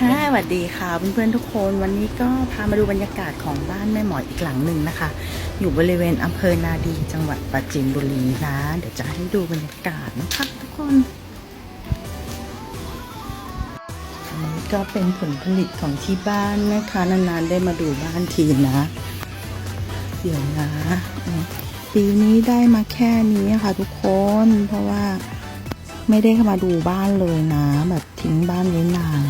ค่ะสวัสดีค่ะเพื่อนๆทุกคนวันนี้ก็พามาดูบรรยากาศของบ้านแม่หมออีกหลังหนึ่งนะคะ อยู่บริเวณอำเภอนาดีจังหวัดปราจีนบุรีนะเดี๋ยวจะให้ดูบรรยากาศนะคะทุกคนอันนี้ก็เป็นผลผลิตของที่บ้านนะคะนานๆได้มาดูบ้านทีนะ เดี๋ยวนะ ปีนี้ได้มาแค่นี้ค่ะทุกคนเพราะว่า ไม่ได้เข้ามาดูบ้านเลยนะ แบบทิ้งบ้านไว้นาน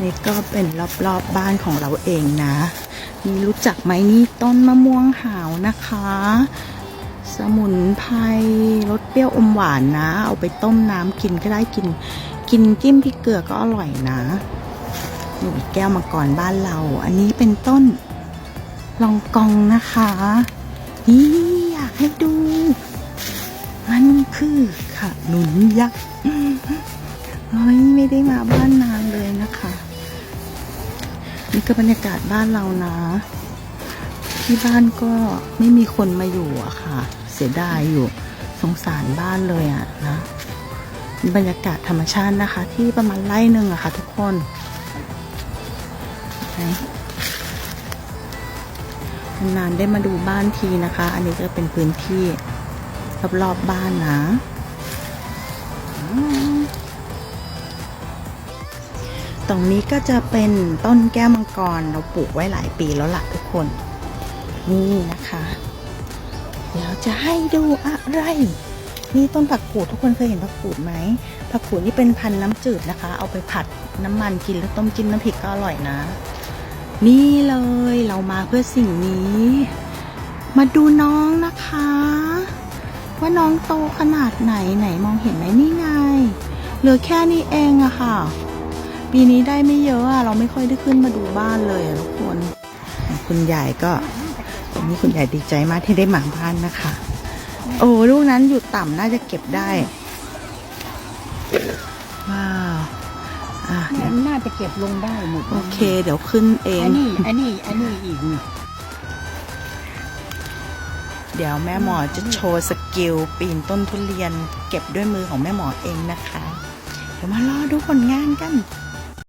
นี่ก็เป็นรอบๆบบ้านของเราเองนะ นี่รู้จักไหมนี่ต้นมะม่วงหาวนะคะ สมุนไพรรสเปรี้ยวอมหวานนะ เอาไปต้มน้ำกินก็ได้กิน กินจิ้มพริกเกลือก็อร่อยนะนี่แก้วมังกรบ้านเรา อันนี้เป็นต้นลองกองนะคะ นี่อยากให้ดู มันคือขนุนยักษ์เฮ้ยไม่ได้มาบ้านนานเลยนะคะ นี่ก็บรรยากาศบ้านเรานะ ที่บ้านก็ไม่มีคนมาอยู่อะค่ะ เสียดายอยู่สงสารบ้านเลยอะนะบรรยากาศธรรมชาตินะคะ ที่ประมาณไร่หนึ่งอะค่ะ ทุกคนนานๆได้มาดูบ้านทีนะคะ อันนี้จะเป็นพื้นที่ รอบๆบบ้านนะ ตรงนี้ก็จะเป็นต้นแก้วมังกรเราปลูกไว้หลายปีแล้วล่ะทุกคน นี่นะคะ เดี๋ยวจะให้ดูอะไร นี่ต้นผักกูดทุกคนเคยเห็นผักกูดไหมผักกูดนี่เป็นพันธุ์น้ำจืดนะคะ เอาไปผัดน้ำมันกินหรือต้มจิ้มน้ำพริกก็อร่อยนะ นี่เลยเรามาเพื่อสิ่งนี้ มาดูน้องนะคะ น้องโตขนาดไหนไหนมองเห็นไหมนี่ไงเหลือแค่นี้เองอะค่ะ ปีนี้ได้ไม่เยอะอะเราไม่ค่อยได้ขึ้นมาดูบ้านเลยอะทุกคนคุณยายก็วันนี้คุณยายดีใจมากที่ได้มาบ้านนะคะ โอ้ลูกนั้นอยู่ต่ำน่าจะเก็บได้ว้าวอะเนี่ยน่าจะเก็บลงได้หมดโอเค เดี๋ยวขึ้นเองอันนี้อันนี้อันนี้อีกนี่ เดี๋ยวแม่หมอจะโชว์สกิลปีนต้นทุเรียน เก็บด้วยมือของแม่หมอเองนะคะ เดี๋ยวมารอดูผลงานกัน